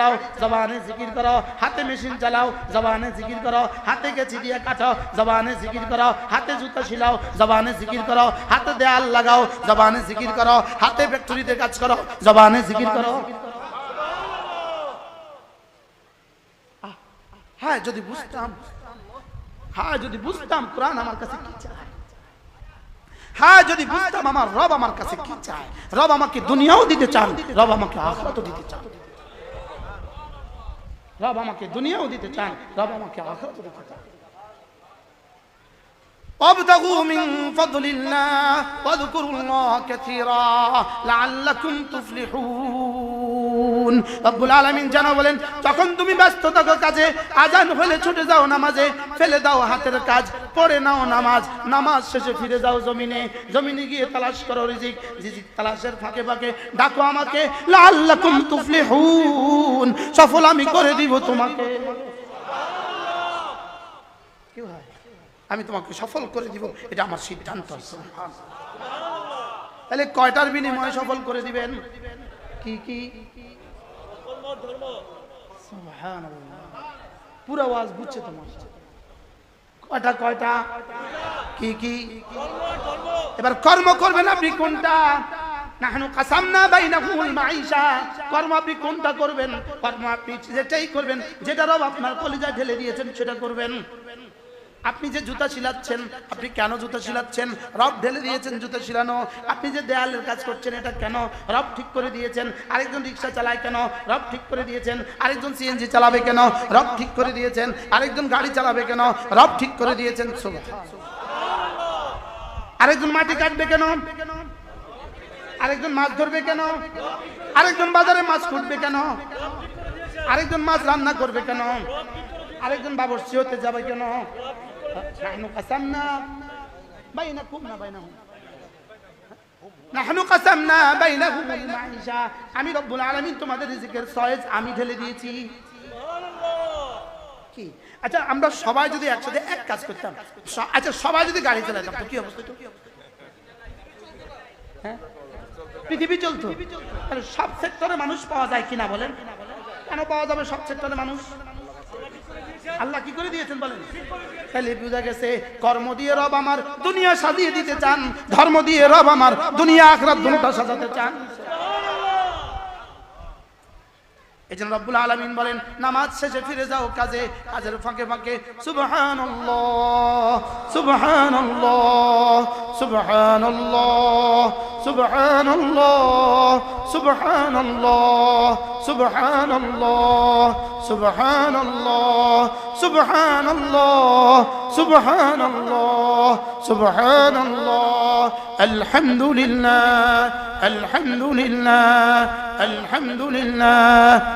চালাও জবানে জিকির করো হাতে মেশিন চালাও জবানে জিকির করো হাতে গেছি দিয়ে কাটো জবানে জিকির করো হাতে জুতা শিলাও জবানে জিকির করো হাতে দেয়াল লাগাও জবানে জিকির করো হাতে ফ্যাক্টরিতে কাজ করো জবানে জিকির করো। হ্যাঁ যদি বুঝতাম হ্যাঁ যদি বুঝতাম কোরআন আমার কাছে কি চায়? হ্যাঁ যদি বুঝতাম আমার রব আমার কাছে কি চায়? রব আমাকে দুনিয়াও দিতে চান রব আমাকে আখরাতও দিতে চান। রব আমাকে দুনিয়াও দিতে চান রব আমাকে আখরাতও দিতে চান وابتغوا من فضل الله واذكروا الله كثيرا لعلكم تفلحون রব্বুল আলামিন যেন বলেন, যখন তুমি ব্যস্ত থাকো কাজে, আজান হলে ছুটে যাও নামাজে, ফেলে দাও হাতের কাজ, পড়ে নাও নামাজ নামাজ শেষে ফিরে যাও জমিনে জমিনে গিয়ে তালাশ করো রিজিক রিজিক তালাশের ফাঁকে ফাঁকে ডাকো আমাকে লাল্লাকুম তুফলিহুন, সফল আমি করে দিব তোমাকে। কি হয় আমি তোমাকে সফল করে দিব, এটা আমার সিদ্ধান্ত। তাহলে কয়টার বিনিময়ে সফল করে দিবেন? কি কি। পুরো আওয়াজ বুঝছে তোমার কয়টা কয়টা? কি কি? এবার কর্ম করবেন আপনি কোনটা? নাহনু কাসামনা মাইশা কর্ম আপনি কোনটা করবেন? কর্ম আপনি যেটাই করবেন যেটা রব আপনার কলিজা ঢেলে দিয়েছেন সেটা করবেন। আপনি যে জুতা শিলাচ্ছেন, আপনি কেন জুতা শিলাচ্ছেন? রব ঢেলে দিয়েছেন জুতা শিলানো। আপনি যে দেয়ালের কাজ করছেন, এটা কেন? রব ঠিক করে দিয়েছেন। আরেকজন রিক্সা চালায় কেন? রব ঠিক করে দিয়েছেন। আরেকজন সিএনজি চালাবে কেন? রব ঠিক করে দিয়েছেন। আরেকজন গাড়ি চালাবে কেন? রব ঠিক করে দিয়েছেন। আরেকজন মাটি কাটবে কেন? আরেকজন মাছ ধরবে কেন? আরেকজন বাজারে মাছ খুঁটবে কেন? আরেকজন মাছ রান্না করবে কেন? আরেকজন বাবরসি হতে যাবে কেন? কাসামনা বাইনাকুম না বাইনাহুম নাহনু কাসামনা বাইনাহুমুল মাইশা আমি রব্বুল আলামিন তোমাদের রিজিকের সয়েজ আমি ঢেলে দিয়েছি। কি? আচ্ছা আমরা সবাই যদি একসাথে এক কাজ করতাম আচ্ছা সবাই যদি গাড়ি চালাতাম, তো কি অবস্থা? হ্যাঁ? পৃথিবী চলতো। সব সেক্টরে মানুষ পাওয়া যায় কিনা বলেন? কেন পাওয়া যাবে সব সেক্টরে মানুষ? আল্লাহ কি করে দিয়েছেন বলেন? তাহলে বুঝা গেছে, কর্ম দিয়ে রব আমার, দুনিয়া সাজিয়ে দিতে চান, ধর্ম দিয়ে রব আমার, দুনিয়া আখরাত দুটা সাজাতে চান। এই জন্য রব্বুল আলমিন বলেন, নামাজ শেষে ফিরে যাও কাজে, কাজের ফাঁকে ফাঁকে। সুবহানাল্লাহ সুবহানাল্লাহ সুবহানাল্লাহ সুবহানাল্লাহ সুবহানাল্লাহ সুবহানাল্লাহ সুবহানাল্লাহ সুবহানাল্লাহ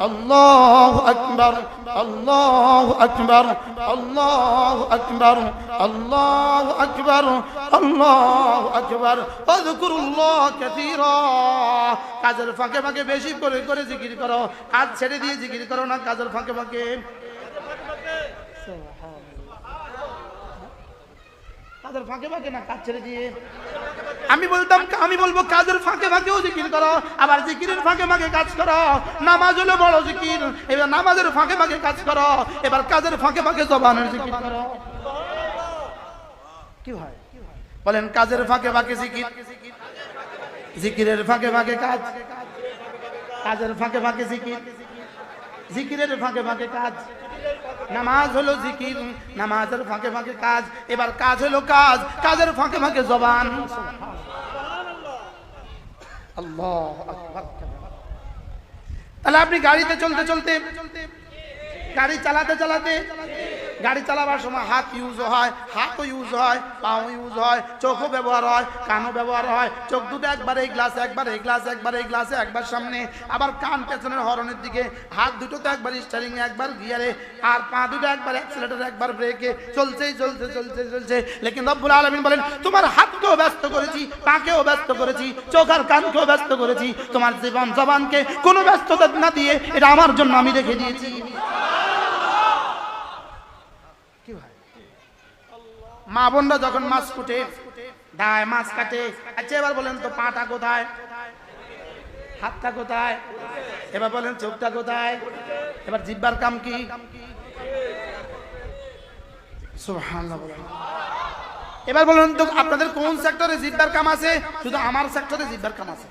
الله أكبر الله أكبر الله أكبر الله أكبر اذكروا الله كثيرا কাজের ফাঁকে ফাঁকে বেশি করে করে জিকির করো কাজ ছেড়ে দিয়ে জিকির করো না কাজের ফাঁকে ফাঁকে কাজের ফাঁকে ফাঁকে না কাজ ছেড়ে দিয়ে আমি বলতাম, আমি বলব, কাজের ফাঁকে ফাঁকেও জিকির করো, আবার জিকিরের ফাঁকে ফাঁকে কাজ করো। নামাজ হলো বড় জিকির, এবার নামাজের ফাঁকে ফাঁকে কাজ করো, এবার কাজের ফাঁকে ফাঁকে জবানের জিকির করো। কি হয়? বলেন, কাজের ফাঁকে ফাঁকে জিকির। জিকিরের ফাঁকে ফাঁকে কাজ। কাজের ফাঁকে ফাঁকে জিকির। জিকিরের ফাঁকে ফাঁকে কাজ। নামাজ হলো জিকির, নামাজের ফাঁকে ফাঁকে কাজ, এবার কাজ হলো কাজ, কাজের ফাঁকে ফাঁকে জবান। তাহলে আপনি গাড়িতে চলতে চলতে, গাড়ি চালাতে চালাতে গাড়ি চালাবার সময় হাত ইউজ হয়, হাতও ইউজ হয়, পাও ইউজ হয়, চোখও ব্যবহার হয়, কানও ব্যবহার হয়। চোখ দুটো একবার এই গ্লাস একবার এই গ্লাস একবার এই গ্লাসে একবার সামনে। আবার কান পেছনের হরনের দিকে। হাত দুটো তো একবার স্টারিং একবার গিয়ারে আর পা দুটো একবার অ্যাক্সিলেটর একবার ব্রেকে চলছেই চলছে চলছে চলছে। লেকিন রব্বুল আলমিন বলেন, তোমার হাতকেও ব্যস্ত করেছি, পাকেও ব্যস্ত করেছি, চোখ আর কানকেও ব্যস্ত করেছি। তোমার জীবন, জবানকে কোনো ব্যস্ততা না দিয়ে এটা আমার জন্য আমি রেখে দিয়েছি কি ভাই মা বোনরা যখন মাছ কুটে, দায় মাছ কাটে আচ্ছা এবার বলেন তো পাটা কোথায়? হাতটা কোথায়? এবার বলেন চোখটা কোথায়? এবার জিব্বার কাম কি। এবার বলুন তো আপনাদের কোন সেক্টরে জিব্বার কাম আছে? শুধু আমার সেক্টরে জিব্বার কাম আছে।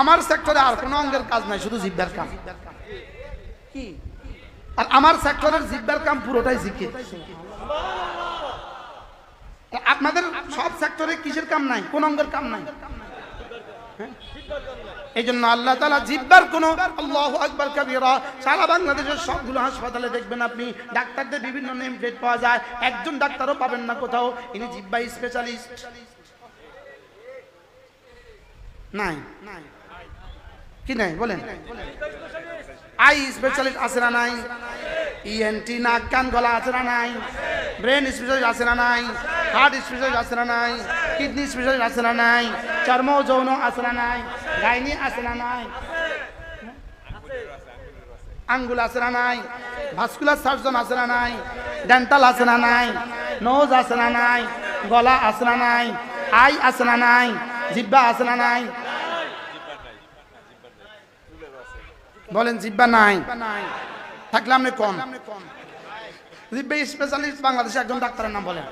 আমার সেক্টরে আর কোনো অঙ্গের কাজ নাই, শুধু জিব্বার কাম। কি? আর আমার সেক্টরের জিব্বার কাম পুরোটাই জিকির। আপনাদের সব সেক্টরে কিসের কাম নাই? কোন অঙ্গের কাম নাই? হ্যাঁ? এই জন্য আল্লাহ তালা জিব্বার কোন আল্লাহ আকবর কাবিরা সারা বাংলাদেশের সবগুলো হাসপাতালে দেখবেন আপনি। ডাক্তারদের বিভিন্ন নেম প্লেট পাওয়া যায়। একজন ডাক্তারও পাবেন না কোথাও। ইনি জিব্বা স্পেশালিস্ট নাই। নাই। কি নাই বলেন আই স্পেশালিস্ট আছে না নাই ইএনটি নাক কান গলা আছে না নাই ব্রেন স্পেশালিস্ট আছে না নাই হার্ট স্পেশালিস্ট আছে না নাই কিডনি স্পেশালিস্ট আছে না নাই চর্ম যৌন আছে না নাই গাইনি আছে না নাই আঙ্গুল আছে না নাই ভাস্কুলার সার্জন আছে না নাই ডেন্টাল আছে না নাই নোজ আছে না নাই গলা আছে না নাই আই আছে না নাই জিব্বা আছে না নাই বলেন জিব্বা নাই। থাকলে আপনি কম। জিব্বা স্পেশালিস্ট বাংলাদেশে একজন ডাক্তারের নাম বলেন।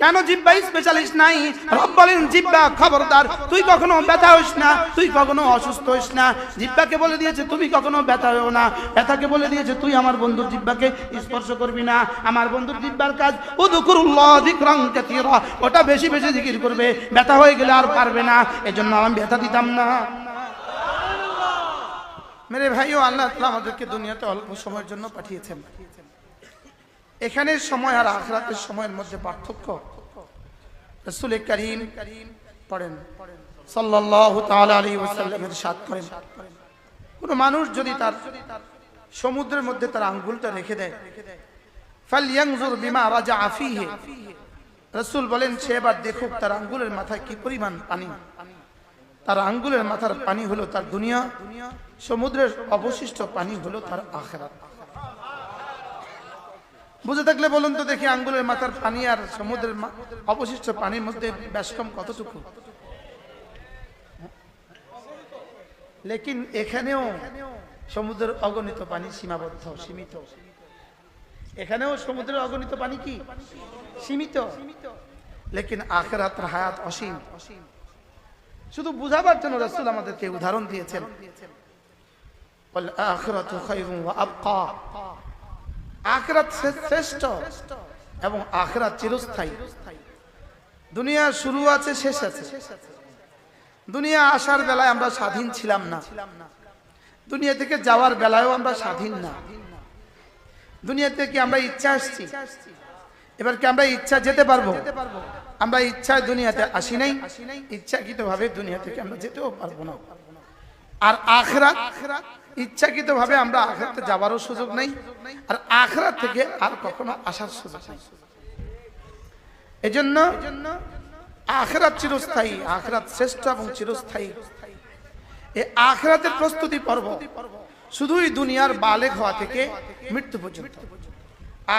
কেন জিব্বা স্পেশালিস্ট নাই? রব বলেন, জিব্বা খবরদার, তুই কখনো ব্যথা হইস না, তুই কখনো অসুস্থ হইস না। জিব্বাকে বলে দিয়েছে, তুমি কখনো ব্যথা হও না। ব্যথাকে বলে দিয়েছে, তুই আমার বন্ধুর জিব্বাকে স্পর্শ করবি না। আমার বন্ধুর জিব্বার কাজ, উদুকুরুল্লাহ যিকরান কাসীরা। ওটা বেশি বেশি জিকির করবে। ব্যথা হয়ে গেলে আর পারবে না। এজন্য আমি ব্যথা দিতাম না। মেরে ভাইও, আল্লাহ তাআলা আমাদেরকে দুনিয়াতে অল্প সময়ের জন্য পাঠিয়েছেন। এখানের সময় আর আখরাতের সময়ের মধ্যে পার্থক্য। রসুল করিম পড়েন, সাল্লাল্লাহু তাআলা আলাইহি ওয়াসাল্লামের সাথ করেন কোন মানুষ যদি তার সমুদ্রের মধ্যে তার আঙ্গুলটা রেখে দেয় ফালইয়ানজুর বিমা রাজা ফিহি, রসুল বলেন, সে এবার দেখুক তার আঙ্গুলের মাথায় কি পরিমাণ পানি। তার আঙ্গুলের মাথার পানি হলো তার দুনিয়া, সমুদ্রের অবশিষ্ট পানি হলো তার আখেরাত। বুঝে থাকলে বলুন তো দেখি আঙ্গুলের মাথার পানি আর সমুদ্রের অবশিষ্ট পানির মধ্যে ব্যাসকম কতটুকু? লেকিন এখানেও সমুদ্রের অগণিত পানি সীমাবদ্ধ, সীমিত। এখানেও সমুদ্রের অগণিত পানি কি? সীমিত। লেকিন আখেরাত হায়াত অসীম। শুধু বুঝাবার জন্য রাসূল আমাদেরকে উদাহরণ দিয়েছেন। আখরাত শ্রেষ্ঠ এবং আখরাত চিরস্থায়ী। দুনিয়া শুরু আছে, শেষ আছে। দুনিয়া আসার বেলায় আমরা স্বাধীন ছিলাম না। দুনিয়া থেকে যাওয়ার বেলায়ও আমরা স্বাধীন না। দুনিয়া থেকে আমরা ইচ্ছা আসছি? এবার কি আমরা ইচ্ছা যেতে পারব? আমরা ইচ্ছায় দুনিয়াতে আসি নাই ইচ্ছাকৃত ভাবে দুনিয়া থেকে আমরা যেতেও পারব না। আর আখরাত ইচ্ছাকৃত ভাবে আমরা আখরাতে যাওয়ারও সুযোগ নেই, আর আখরাত থেকে আর কখনো আসার সুযোগ নেই। এজন্য আখরাত চিরস্থায়ী, আখরাত শ্রেষ্ঠ এবং চিরস্থায়ী। এই আখরাতের প্রস্তুতি পর্ব শুধুই দুনিয়ার বালেক হওয়া থেকে মৃত্যু পর্যন্ত।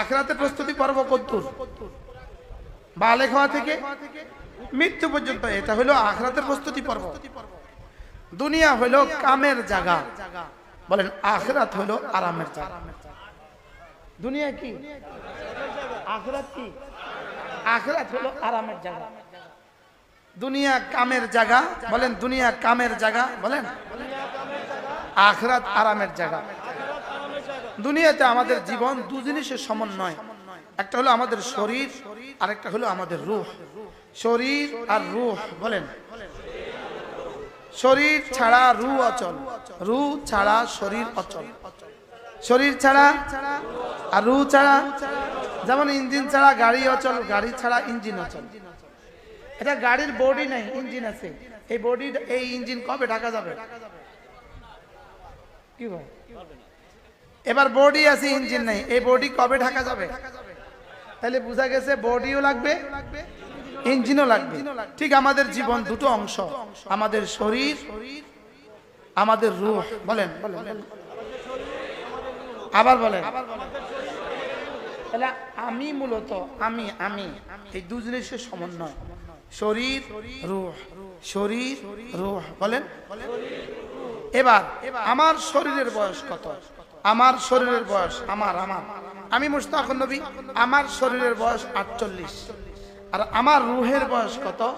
আখরাতের প্রস্তুতি পর্ব কদ্দুর। বালেক হওয়া থেকে মৃত্যু পর্যন্ত এটা হলো আখরাতের প্রস্তুতি পর্ব। দুনিয়া হলো কামের জায়গা। বলেন, আখরাত হলো আরামের জায়গা। দুনিয়া কি? আখরাত কি? আখরাত হলো আরামের জায়গা। দুনিয়া কামের জায়গা। বলেন, দুনিয়া কামের জায়গা। বলেন, আখরাত আরামের জায়গা। দুনিয়াতে আমাদের জীবন দু জিনিসের সমন্বয়। একটা হলো আমাদের শরীর, আরেকটা হলো আমাদের রূহ। শরীর আর রূহ, বলেন। শরীর ছাড়া রু অচল। রু ছাড়া শরীর অচল। শরীর ছাড়া আর রু ছাড়া, যেমন ইঞ্জিন ছাড়া গাড়ি অচল, গাড়ি ছাড়া ইঞ্জিন অচল। এটা গাড়ির বডি নেই, ইঞ্জিন আছে। এই বডি, এই ইঞ্জিন কবে ঢাকা যাবে? কি ভাই এবার বডি আছে, ইঞ্জিন নাই। এই বডি কবে ঢাকা যাবে? তাহলে বোঝা গেছে বডিও লাগবে ইঞ্জিনও লাগবে। ঠিক আমাদের জীবন দুটো অংশ, আমাদের শরীর, আমাদের রূহ। বলেন। আবার বলেন। তাহলে আমি মূলত, আমি আমি, এই দু জিনিসের সমন্বয়। শরীর, রূহ। শরীর, রূহ। বলেন। এবার, আমার শরীরের বয়স কত? আমার শরীরের বয়স, আমার আমার। আমি মুস্তাক নবী, আমার শরীরের বয়স আটচল্লিশ। আর আমার রুহের বয়স কত?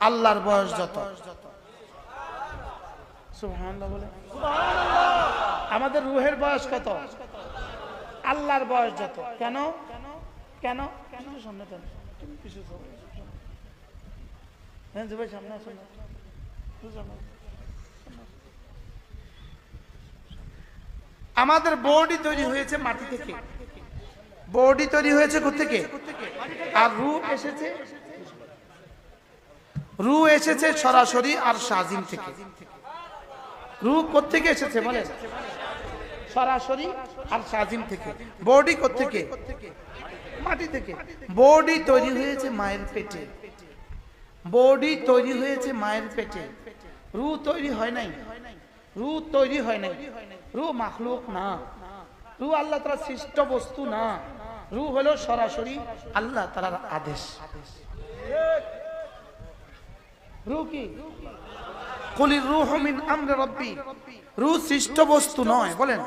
আল্লাহর বয়স যত। আমাদের রুহের বয়স কত? আল্লাহর বয়স যত। কেন? কেন? কেন হ্যাঁ। আমাদের বডি তৈরি হয়েছে মাটি থেকে। বডি তৈরি হয়েছে থেকে আর রু এসেছে? রু এসেছে সরাসরি আর সাজিম থেকে। রু কোথেকে এসেছে বলে সরাসরি আর সাজিম থেকে। বডি কোথেকে মাটি থেকে। বডি তৈরি হয়েছে মায়ের পেটে। বডি তৈরি হয়েছে মায়ের পেটে। রু তৈরি হয় নাই। রু তৈরি হয় নাই। রু মাখলুক না। রু আল্লাহ তারা সৃষ্ট বস্তু না। রু হলো সরাসরি আল্লাহ তালার আদেশ। রু কি? কলির রুহ মিন আমরে রব্বি। রু সৃষ্ট বস্তু নয়, বলেন।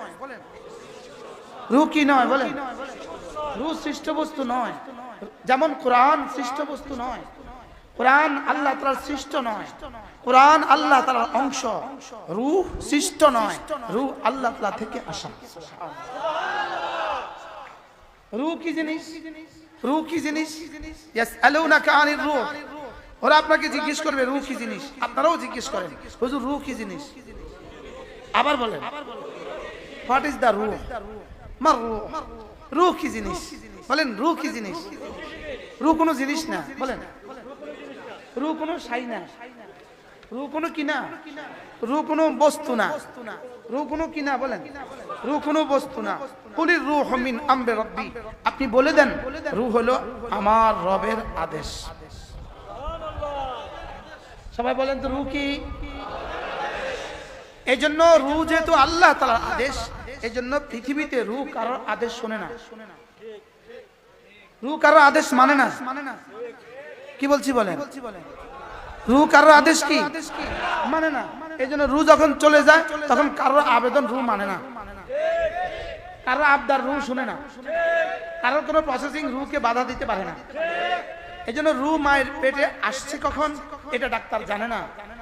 রু কি নয়, বলেন। রু সৃষ্ট বস্তু নয়। যেমন কোরআন সৃষ্ট বস্তু নয়। কোরআন আল্লাহ তালার সৃষ্ট নয়। কোরআন আল্লাহ তালার অংশ। রূহ সৃষ্ট নয়। রূহ আল্লাহ তালা থেকে আসা। রূহ কি জিনিস রূহ কি জিনিস ওরা আপনাকে জিজ্ঞেস করবে রূহ কি জিনিস। আপনারাও জিজ্ঞেস করেন, হুজুর রূহ কি জিনিস? আবার বলেন হোয়াট ইজ দ্য রূহ মার রূহ। রূহ কি জিনিস। বলেন রূহ কি জিনিস। রূহ কোনো জিনিস না। বলেন রু কোনো সাই না। রু কোনো বস্তু না। কোনো বলেন? বস্তু না। রু হমিন আমবে রব্বি। আপনি বলে দেন রু হলো আমার রবের আদেশ। সবাই বলেন তো রু কি? এই জন্য রু যেহেতু আল্লাহ তালার আদেশ এই জন্য পৃথিবীতে রু কারোর আদেশ শোনে না। রু কারোর আদেশ মানে না মানে না। কি বলছি বলেন? রু কারোর আদেশ কি? মানে না। এই জন্য রু যখন চলে যায় তখন কারোর আবেদন রু মানে না। কারোর আবদার রু শুনে না। কারোর কোনো প্রসেসিং রুকে বাধা দিতে পারে না। এই জন্য রু মায়ের পেটে আসছে কখন এটা ডাক্তার জানে না।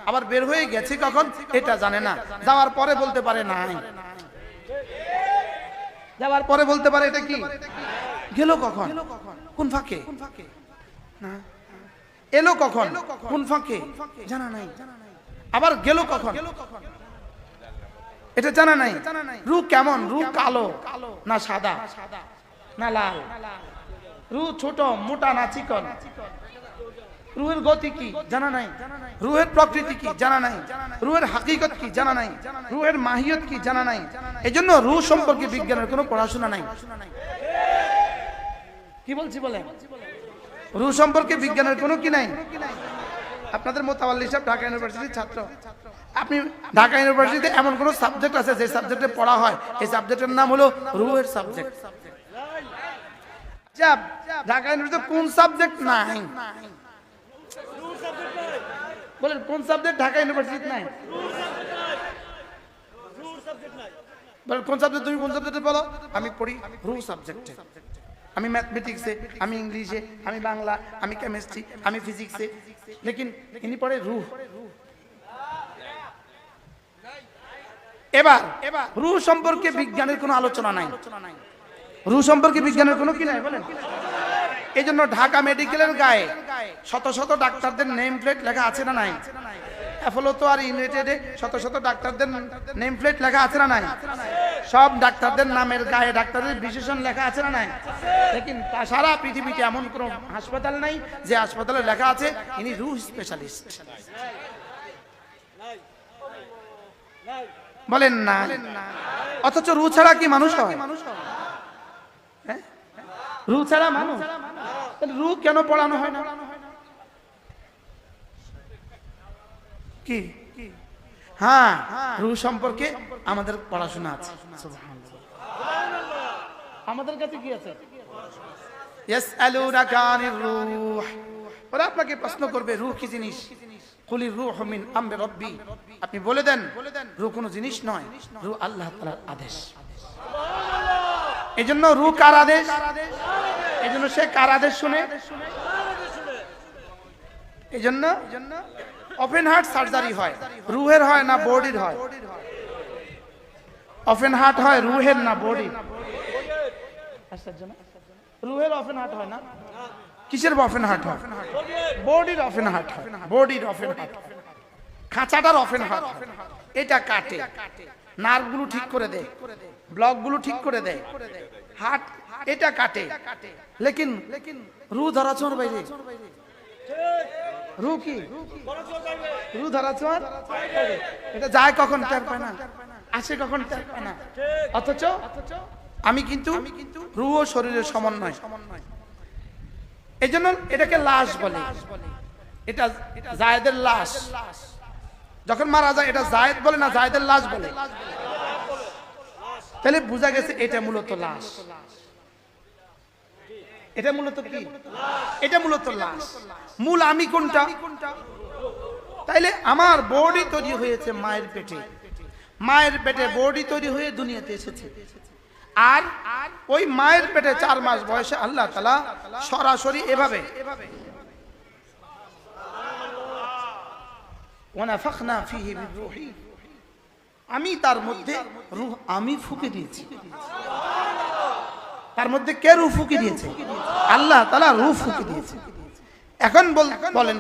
আবার বের হয়ে গেছে কখন এটা জানে না। যাওয়ার পরে বলতে পারে নাই। যাওয়ার পরে বলতে পারে এটা কি? গেল কখন? কোন ফাঁকে? না। এলো কখন কোন ফাঁকে জানা নাই আবার গেল কখন এটা জানা নাই রু কেমন রু কালো না সাদা না লাল রু ছোট মোটা না চিকন রুহের গতি কি জানা নাই রুহের প্রকৃতি কি জানা নাই রুহের হাকিকত কি জানা নাই রুহের মাহিয়ত কি জানা নাই এজন্য রু সম্পর্কে বিজ্ঞানের কোনো পড়াশোনা নাই কি বলছি বলে রু সম্পর্কে বিজ্ঞানের কোনো কি নাই? আপনাদের মোতাবাল্লি সাহেব ঢাকা ইউনিভার্সিটির ছাত্র। আপনি ঢাকা ইউনিভার্সিটিতে এমন কোন সাবজেক্ট আছে যে সাবজেক্টে পড়া হয়? এই সাবজেক্টের নাম হলো রুহের সাবজেক্ট যা ঢাকা ইউনিভার্সিটিতে কোন সাবজেক্ট নাই? বলেন, কোন সাবজেক্ট ঢাকা ইউনিভার্সিটি নাই? বলেন, কোন সাবজেক্ট তুমি কোন সাবজেক্টে বলো আমি পড়ি রু সাবজেক্টে আমি ম্যাথমেটিক্সে আমি ইংলিশে আমি বাংলা, আমি কেমিস্ট্রি আমি ফিজিক্সে লেকিন ইনি পড়ে রুহ। এবার রু সম্পর্কে বিজ্ঞানের কোনো আলোচনা নাই। রু সম্পর্কে বিজ্ঞানের কোনো কি নাই, বলেন? এই জন্য ঢাকা মেডিকেলের গায়ে শত শত ডাক্তারদের নেম প্লেট লেখা আছে না নাই? অ্যাপোলো তো আর ইউনাইটেডে শত শত ডাক্তারদের নেম প্লেট লেখা আছে না নাই? সব ডাক্তারদের নামের গায়ে ডাক্তারদের বিশেষণ লেখা আছে না নাই? লেকিন সারা পৃথিবীতে এমন কোনো হাসপাতাল নাই যে হাসপাতালে লেখা আছে ইনি রুহ স্পেশালিস্ট বলেন না। অথচ রু ছাড়া কি মানুষ হয়? হ্যাঁ? রু ছাড়া মানুষ? রু কেন পড়ানো হয় না? কি? হ্যাঁ রু সম্পর্কে আমাদের পড়াশোনা আছে। আমাদের কাছে কি আছে? ওরা আপনাকে প্রশ্ন করবে রূহ কি জিনিস? কুলি রূহ আমরি রব্বি। আপনি বলে দেন রূহ কোনো জিনিস নয় রূহ আল্লাহ আদেশ। এজন্য রূহ কার আদেশ? এজন্য সে কার আদেশ শুনে? এজন্য ওপেন হার্ট সার্জারি হয়। রুহের হয় না বডির হয়? ওপেন হার্ট হয়, রুহের না না? রুহের অফেন হার্ট হয় না? কিসের অফেন হার্ট হয়? বডির অফেন হার্ট হয়। বডির অফেন হার্ট খাঁচাটার অফেন হার্ট এটা কাটে। নার্ভগুলো ঠিক করে দেয় ব্লকগুলো ঠিক করে দেয় হার্ট, এটা কাটে। লেকিন রু ধরা ছোঁয়ার বাইরে। রু কি রু ধরা ছোঁয়ার এটা যায় কখন, টের পায় না। আসে কখন, টের পায় না। অথচ আমি কিন্তু রু ও শরীরের সমন্বয় এই জন্য এটাকে লাশ বলে। এটা জায়েদের লাশ। যখন মারা যায়, এটা জায়েদ বলে না, জায়েদের লাশ বলে। তাহলে বোঝা গেছে এটা মূলত লাশ। এটা মূলত কি? এটা মূলত লাশ। মূল আমি কোনটা? তাইলে আমার বডি তৈরি হয়েছে মায়ের পেটে। মায়ের পেটে বডি তৈরি হয়ে দুনিয়াতে এসেছে। আর ওই মায়ের পেটে চার মাস বয়সে আল্লাহ তালা সরাসরি এভাবে। আমি তার মধ্যে রূহ আমি ফুকে দিয়েছি। তার মধ্যে কে রু ফুকি দিয়েছে? আল্লাহ তালা রু ফুকি দিয়েছে। এখন বল- বলেন